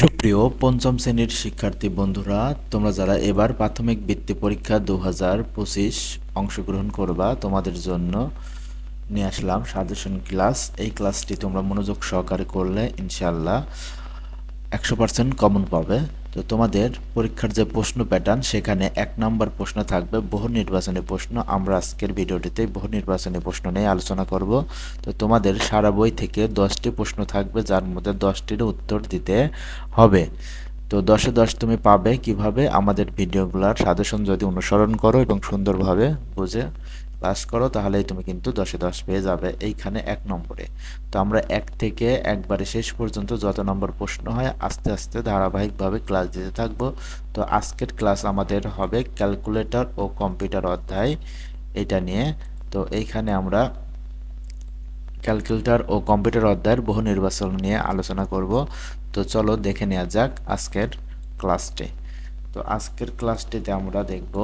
সুপ্রিয় পঞ্চম শ্রেণির শিক্ষার্থী বন্ধুরা, তোমরা যারা এবার প্রাথমিক বৃত্তি পরীক্ষা দু হাজার পঁচিশ অংশগ্রহণ করবা, তোমাদের জন্য নিয়ে আসলাম সাজেশন ক্লাস এই ক্লাসটি তোমরা মনোযোগ সহকারে করলে ইনশাল্লাহ একশো পার্সেন্ট কমন পাবে। তো তোমাদের পরীক্ষার যে প্রশ্ন প্যাটার্ন সেখানে এক নম্বর প্রশ্ন থাকবে, বহু নির্বাচনী প্রশ্ন। আমরা আজকের ভিডিওটিতে বহু নির্বাচনী প্রশ্ন নিয়ে আলোচনা করব। তো তোমাদের সারা বই থেকে দশটি প্রশ্ন থাকবে, যার মধ্যে দশটির উত্তর দিতে হবে। তো দশে দশ তুমি পাবে কীভাবে? আমাদের ভিডিওগুলোর সাজেশন যদি অনুসরণ করো এবং সুন্দরভাবে বুঝে ক্লাস করো, তাহলেই তুমি কিন্তু দশে দশ পেয়ে যাবে এইখানে এক নম্বরে। তো আমরা এক থেকে একবারে শেষ পর্যন্ত যত নম্বর প্রশ্ন হয়, আস্তে আস্তে ধারাবাহিকভাবে ক্লাস দিতে থাকব। তো আজকের ক্লাস আমাদের হবে ক্যালকুলেটর ও কম্পিউটার অধ্যায়, এটা নিয়ে। তো এইখানে আমরা ক্যালকুলেটর ও কম্পিউটার অধ্যায়ের বহু নির্বাচন নিয়ে আলোচনা করব। তো চলো দেখে নেওয়া যাক আজকের ক্লাসটি তো আজকের ক্লাসটিতে আমরা দেখব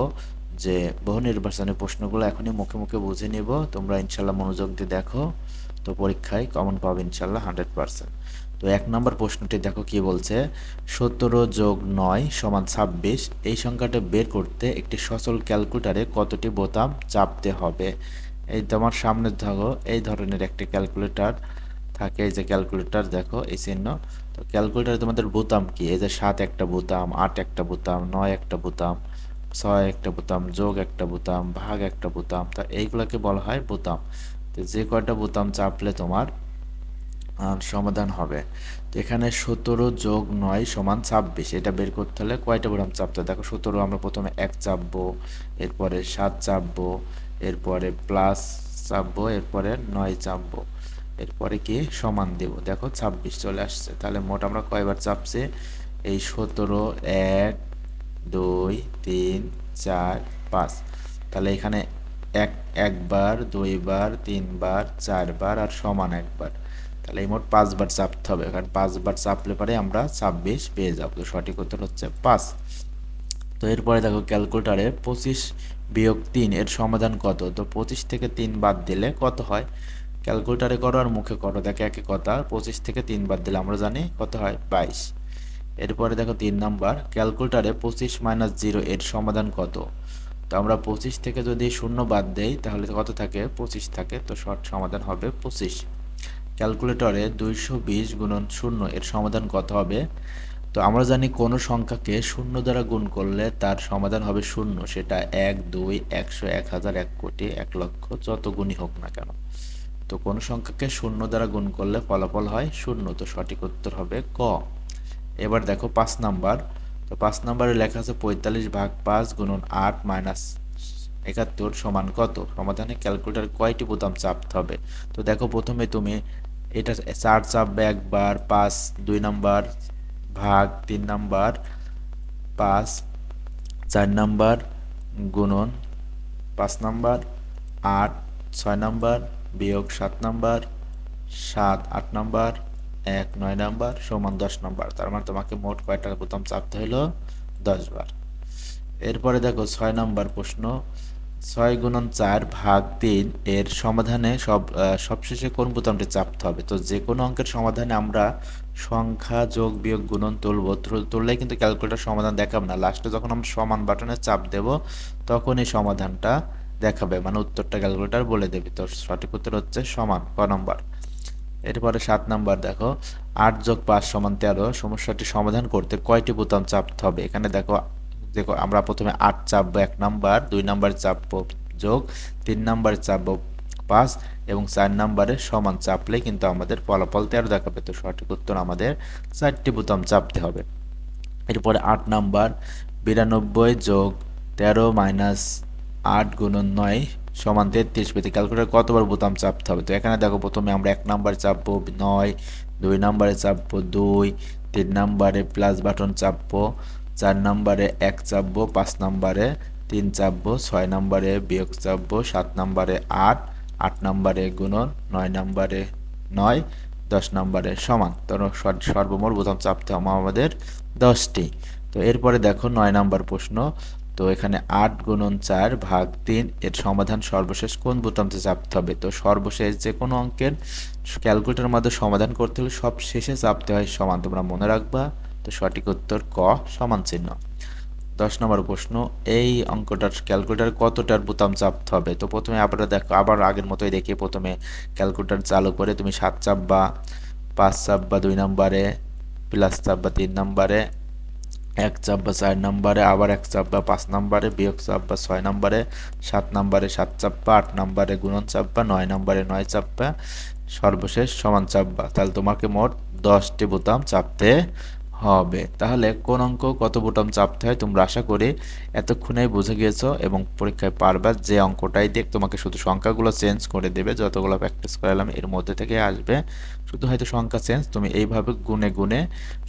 যে বহু নির্বাচনী প্রশ্নগুলো এখনই মুখে মুখে বুঝে নিব। তোমরা ইনশাল্লাহ মনোযোগ দিয়ে দেখো, তো পরীক্ষায় কমন পাবে ইনশাল্লাহ হান্ড্রেড পার্সেন্ট। তো এক নম্বর প্রশ্নটি দেখো কি বলছে, সতেরো যোগ নয় সমান ছাব্বিশ, এই সংখ্যাটা বের করতে একটি সচল ক্যালকুলেটারে কতটি বোতাম চাপতে হবে? এই তোমার সামনে ধরো, এই ধরনের একটি ক্যালকুলেটর থাকে, এই যে ক্যালকুলেটার দেখো, এই চিহ্ন। তো ক্যালকুলেটারে তোমাদের বোতাম কি? এই যে সাত একটা বোতাম, আট একটা বোতাম, নয় একটা বোতাম ছয় একটা বোতাম, যোগ একটা বোতাম, ভাগ একটা বোতাম, তা এইগুলোকে বলা হয় বোতাম। তো যে কয়টা বোতাম চাপলে তোমার সমাধান হবে। তো এখানে সতেরো যোগ নয় সমান ছাব্বিশ, এটা বের করতে হলে কয়টা বোতাম চাপতে দেখো সতেরো আমরা প্রথমে এক চাপবো, এরপরে সাত চাপবো, এরপরে প্লাস চাপবো, এরপরে নয় চাপবো। এরপরে কি? সমান দেব। দেখো ছাব্বিশ চলে আসছে। তাহলে মোট আমরা কয়বার চাপছি? এই সতেরো, এক দুই, তিন, চার, পাঁচ। তাহলে এখানে এক, একবার, দুইবার, তিনবার, চারবার আর সমান একবার। তাহলে এই মোট পাঁচবার চাপতে হবে। কারণ পাঁচবার চাপলে পরে আমরা ছাব্বিশ পেয়ে যাব। তো সঠিক উত্তর হচ্ছে পাঁচ। তো এরপরে দেখো ক্যালকুলেটারে পঁচিশ বিয়োগ তিন, এর সমাধান কত? তো পঁচিশ থেকে তিন বাদ দিলে কত হয়? ক্যালকুলেটারে করো আর মুখে করো। দেখো একই কথা, পঁচিশ থেকে তিন বাদ দিলে আমরা জানি কত হয়? বাইশ। এরপরে দেখো তিন নাম্বার, ক্যালকুলেটারে পঁচিশ মাইনাস জিরো এর সমাধান কত? তো আমরা পঁচিশ থেকে যদি শূন্য বাদ দেই, তাহলে কত থাকে? পঁচিশ থাকে, তো শর্ট সমাধান হবে পঁচিশ। ক্যালকুলেটরে দুইশো বিশ গুণন শূন্য এর সমাধান কত হবে? তো আমরা জানি কোনো সংখ্যাকে শূন্য দ্বারা গুণ করলে তার সমাধান হবে শূন্য। সেটা এক, দুই, একশো, এক হাজার, এক কোটি, এক লক্ষ, যত গুণই হোক না কেন। তো কোনো সংখ্যাকে শূন্য দ্বারা গুণ করলে ফলাফল হয় শূন্য। তো সঠিক উত্তর হবে ক। এবার দেখো পাঁচ নাম্বার। তো পাঁচ নাম্বারে লেখা আছে পঁয়তাল্লিশ ভাগ পাঁচ গুণন আট মাইনাস একাত্তর সমান কত? সমাধানে ক্যালকুলেটার কয়টি বোতাম চাপতে হবে? তো দেখো প্রথমে তুমি এটা চার চাপবে একবার, পাঁচ দুই নাম্বার, ভাগ তিন নাম্বার, পাঁচ চার নাম্বার গুণন পাঁচ নাম্বার, আট ছয় নাম্বার, বিয়োগ সাত নাম্বার, সাত আট নাম্বার এক নয় নাম্বার সমান দশ নাম্বার। তার মানে তোমাকে মোট কয়টা বোতাম চাপতে হলো? দশ বার এরপরে দেখো ছয় নাম্বার প্রশ্ন। ছয় গুণন চার ভাগ তিন, এর সমাধানে সব সবশেষে কোন বোতামটি চাপতে হবে? তো যে কোনো অঙ্কের সমাধানে আমরা সংখ্যা যোগ বিয়োগ গুণন তুলব। তুললেই কিন্তু ক্যালকুলেটার সমাধান দেখাবে না। লাস্টে যখন আমরা সমান বাটনে চাপ দেব, তখন এই সমাধানটা দেখাবে মানে উত্তরটা ক্যালকুলেটার বলে দেবে। তো সঠিক উত্তর হচ্ছে সমান, ক নম্বর? এরপরে সাত নাম্বার দেখো, আট যোগ পাঁচ সমান তেরো, সমস্যাটি সমাধান করতে কয়টি বোতাম চাপতে হবে? এখানে দেখো দেখো, আমরা প্রথমে আট চাপবো এক নাম্বার, দুই নাম্বার চাপবো যোগ, তিন নাম্বার চাপবো পাঁচ এবং চার নাম্বারে সমান চাপলে কিন্তু আমাদের ফলাফল তেরো দেখাবে। তো সঠিক উত্তর আমাদের চারটি বোতাম চাপতে হবে। এরপরে আট নাম্বার, বিরানব্বই যোগ তেরো মাইনাস আট গুণন নয় সমান তেত্রিশ পেতে ক্যালকুলেটার কতবার বোতাম চাপতে হবে? তো এখানে দেখো প্রথমে আমরা এক নাম্বার চাপবো, নয়, দুই নাম্বারে চাপবো, দুই, তিন নাম্বারে প্লাস বাটন চাপবো, চার নাম্বারে এক চাপবো, পাঁচ নাম্বারে তিন চাপবো, ছয় নাম্বারে বিয়োগ চাপবো, সাত নাম্বারে আট আট নাম্বারে গুণন, নয় নাম্বারে নয়, দশ নাম্বারে সমান। তো সর্বমোট বোতাম চাপতে হবে আমাদের দশটি। তো এরপরে দেখো নয় নাম্বার প্রশ্ন। তো এখানে আট গুণন চার ভাগ তিন, এর সমাধান সর্বশেষ কোন বোতামতে চাপতে হবে? তো সর্বশেষ যে কোনো অঙ্কের ক্যালকুলেটারের মাধ্যমে সমাধান করতে হলে সব শেষে চাপতে হয় সমান। তোমরা মনে রাখবা, তো সঠিক উত্তর ক, সমান চিহ্ন। দশ নম্বর প্রশ্ন, এই অঙ্কটার ক্যালকুলেটার কতটার বোতাম চাপতে হবে? তো প্রথমে আবার দেখো, আবার আগের মতোই দেখি, প্রথমে ক্যালকুলেটার চালু করে তুমি সাত চাপ বা পাঁচ চাপ বা দুই নম্বরে, প্লাস চাপ বা তিন নম্বরে এক চাপ বা চার নম্বরে, আবার এক চাপ বা পাঁচ নম্বরে, বিয়োগ চাপ বা ছয় নম্বরে, সাত নম্বরে সাত চাপ্পা আট নম্বরে গুণন চাপ্পা নয় নম্বরে নয় চাপ্পা সর্বশেষ সমান চাপ্পা তাহলে তোমাকে মোট দশটি বোতাম চাপতে হবে। তাহলে কোন অঙ্ক কত বোতাম চাপতে হয় তোমরা আশা করি এতক্ষণেই বুঝে গিয়েছো এবং পরীক্ষায় পারবা যে অঙ্কটাই দেখ, তোমাকে শুধু সংখ্যাগুলো চেঞ্জ করে দেবে, যতগুলো প্র্যাকটিস করালাম এর মধ্যে থেকে আসবে। শুধু হয়তো সংখ্যা চেঞ্জ তুমি এইভাবে গুনে গুনে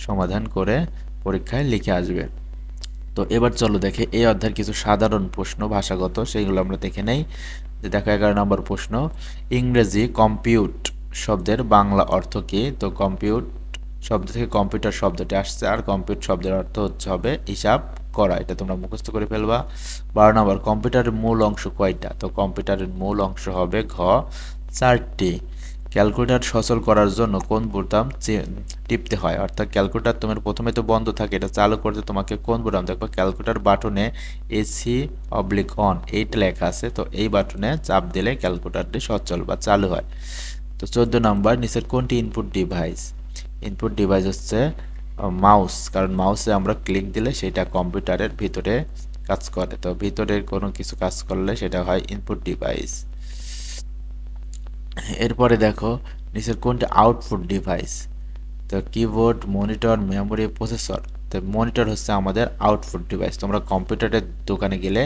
সমাধান করে পরীক্ষায় লিখে আসবে। তো এবার চলো দেখে এই অধ্যায়ের কিছু সাধারণ প্রশ্ন ভাষাগত, সেইগুলো আমরা দেখে নেই। যে দেখো এগারো নম্বর প্রশ্ন, ইংরেজি কম্পিউট শব্দের বাংলা অর্থ কী? তো কম্পিউট শব্দ থেকে কম্পিউটার শব্দটি আসছে, আর কম্পিউট শব্দের অর্থ হচ্ছে হবে হিসাব করা। এটা তোমরা মুখস্থ করে ফেলবা। বারো নম্বর কম্পিউটারের মূল অংশ কয়টা? তো কম্পিউটারের মূল অংশ হবে ঘ, চারটি। ক্যালকুলেটার সচল করার জন্য কোন বোতাম টিপতে হয়? অর্থাৎ ক্যালকুলেটার তোমার প্রথমে তো বন্ধ থাকে, এটা চালু করতে তোমাকে কোন বোতাম দেখো, ক্যালকুলেটার বাটনে এসি অবলিক অন এইটা লেখা আছে, তো এই বাটনে চাপ দিলে ক্যালকুলেটারটি সচল বা চালু হয়। তো চোদ্দ নম্বর, নিচের কোনটি ইনপুট ডিভাইস ইনপুট ডিভাইস হচ্ছে মাউস কারণ মাউসে আমরা ক্লিক দিলে সেটা কম্পিউটারের ভিতরে কাজ করে। তো ভিতরের কোনো কিছু কাজ করলে সেটা হয় ইনপুট ডিভাইস এরপরে দেখো, নিচের কোনটি আউটপুট ডিভাইস তো কিবোর্ড মনিটর মেমোরি প্রসেসর তো মনিটর হচ্ছে আমাদের আউটপুট ডিভাইস তোমরা কম্পিউটারের দোকানে গেলে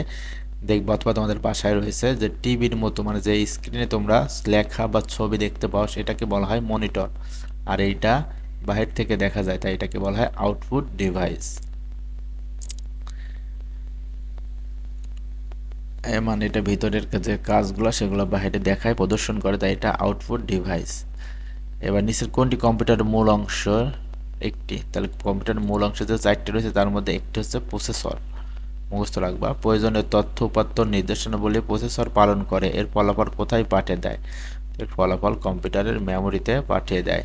দেখব অথবা তোমাদের বাসায় রয়েছে যে টিভির মতো মানে যে স্ক্রিনে তোমরা লেখা বা ছবি দেখতে পাও, সেটাকে বলা হয় মনিটর আর এইটা বাহির থেকে দেখা যায়, তাই এটাকে বলা হয় আউটপুট ডিভাইস মানে এটা ভিতরের যে কাজগুলো সেগুলো বাইরে দেখায়, প্রদর্শন করে, তাই এটা আউটপুট ডিভাইস এবার নিচের কোনটি কম্পিউটারের মূল অংশ? একটি। তাহলে কম্পিউটারের মূল অংশ যে চারটি রয়েছে, তার মধ্যে একটি হচ্ছে প্রসেসর মুখস্থ রাখবা। প্রয়োজনীয় তথ্য, উপাত্ত, নির্দেশনাবলী প্রসেসর পালন করে। এর ফলাফল কোথায় পাঠিয়ে দেয়? এর ফলাফল কম্পিউটারের মেমোরিতে পাঠিয়ে দেয়।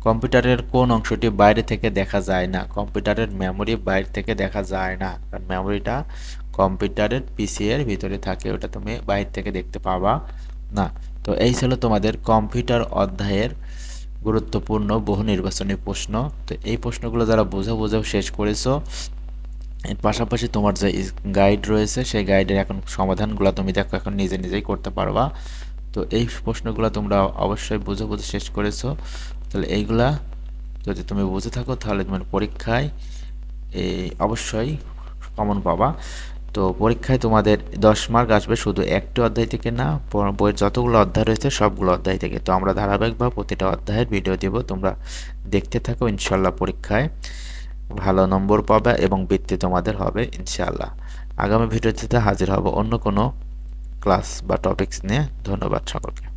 কম্পিউটারের কোন অংশটি বাইরে থেকে দেখা যায় না? কম্পিউটারের মেমোরি বাইরে থেকে দেখা যায় না। কারণ মেমোরিটা কম্পিউটারের পিসি এর ভিতরে থাকে, ওটা তুমি বাইরে থেকে দেখতে পাবা। না, তো এই ছিল তোমাদের কম্পিউটার অধ্যায়ের গুরুত্বপূর্ণ বহু নির্বাচনী প্রশ্ন। তো এই প্রশ্নগুলো যারা বোঝা বোঝাও শেষ করেছ। এর পাশাপাশি তোমার যে গাইড রয়েছে, সেই গাইডের এখন সমাধানগুলো তুমি দেখো, এখন নিজে নিজেই করতে পারবা। তো এই প্রশ্নগুলো তোমরা অবশ্যই বুঝে বুঝে, শেষ করেছ। তাহলে এইগুলা যদি তুমি বুঝে থাকো, তাহলে তোমার পরীক্ষায় অবশ্যই কমন পাবা। তো পরীক্ষায় তোমাদের দশ মার্ক আসবে শুধু একটি অধ্যায় থেকে না বইয়ের যতগুলো অধ্যায় রয়েছে সবগুলো অধ্যায় থেকে। তো আমরা ধারাবাহিকভাবে প্রতিটা অধ্যায়ের ভিডিও দেব, তোমরা দেখতে থাকো ইনশাল্লাহ পরীক্ষায়। ভালো নম্বর পাবে এবং বৃত্তি তোমাদের হবে ইনশাল্লাহ। আগামী ভিডিওতে হাজির হব অন্য কোনো ক্লাস বা টপিকস নিয়ে। ধন্যবাদ সকলকে।